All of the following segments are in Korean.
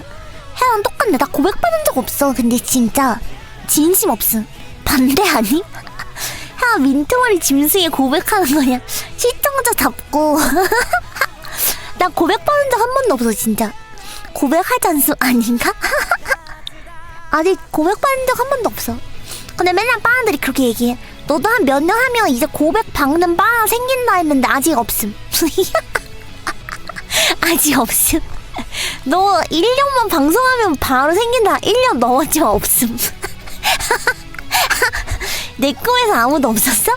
진짜. 해랑 똑같네. 나 고백받은 적 없어. 근데 진짜 진심 없음. 반대 아니? 야 민트머리 짐승에 고백하는 거냐? 시청자 잡고. 나 고백받은 적 한 번도 없어 진짜. 고백하지 않습 아닌가? 아직 고백받은 적 한 번도 없어. 근데 맨날 빠한들이 그렇게 얘기해. 너도 한 몇 년 하면 이제 고백 박는 빠 생긴다 했는데 아직 없음. 아직 없음 너 1년만 방송하면 바로 생긴다. 1년 넘었지만 없음. 내 꿈에서 아무도 없었어?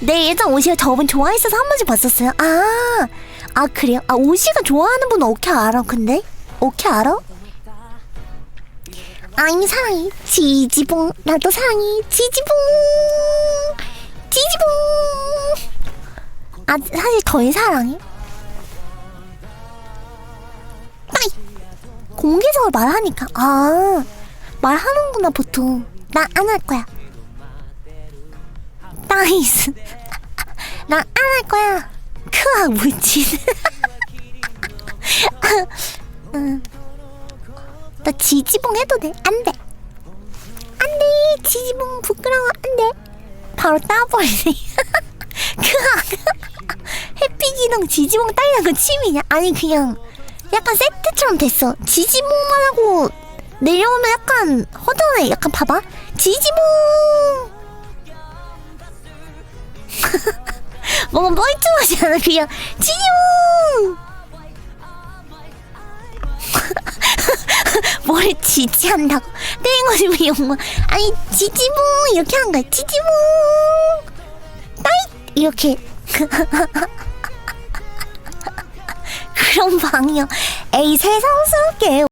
내 예전 오시가 저분 좋아했어서 한 번씩 봤었어요. 아, 아 그래요? 아 오시가 좋아하는 분은 어떻게 알아 근데? 어떻게 알아? 아이 사랑해. 지지봉. 나도 사랑해. 지지봉. 지지봉. 아 사실 덜 사랑해 공개적으로 말하니까 아 말하는구나 보통 나 안 할 거야 나이스 나 안 할 거야 크악 물진 응. 나 지지봉 해도 돼? 안 돼. 안 돼. 지지봉 부끄러워. 안 돼. 바로 따버리네. 그 해피 기능 지지봉 따이는 건 취미냐? 아니 그냥 약간 세트처럼 됐어. 지지봉만 하고 내려오면 약간 허전해. 약간 봐봐. 지지봉. 뭔가 멀쩡하지 않아? 그냥 지지봉. 뭘 지지한다고 땡거리면 영어 아니 지지봉 이렇게 하는 거야 지지봉 따이 이렇게 그런 방이야 에이 세상스럽게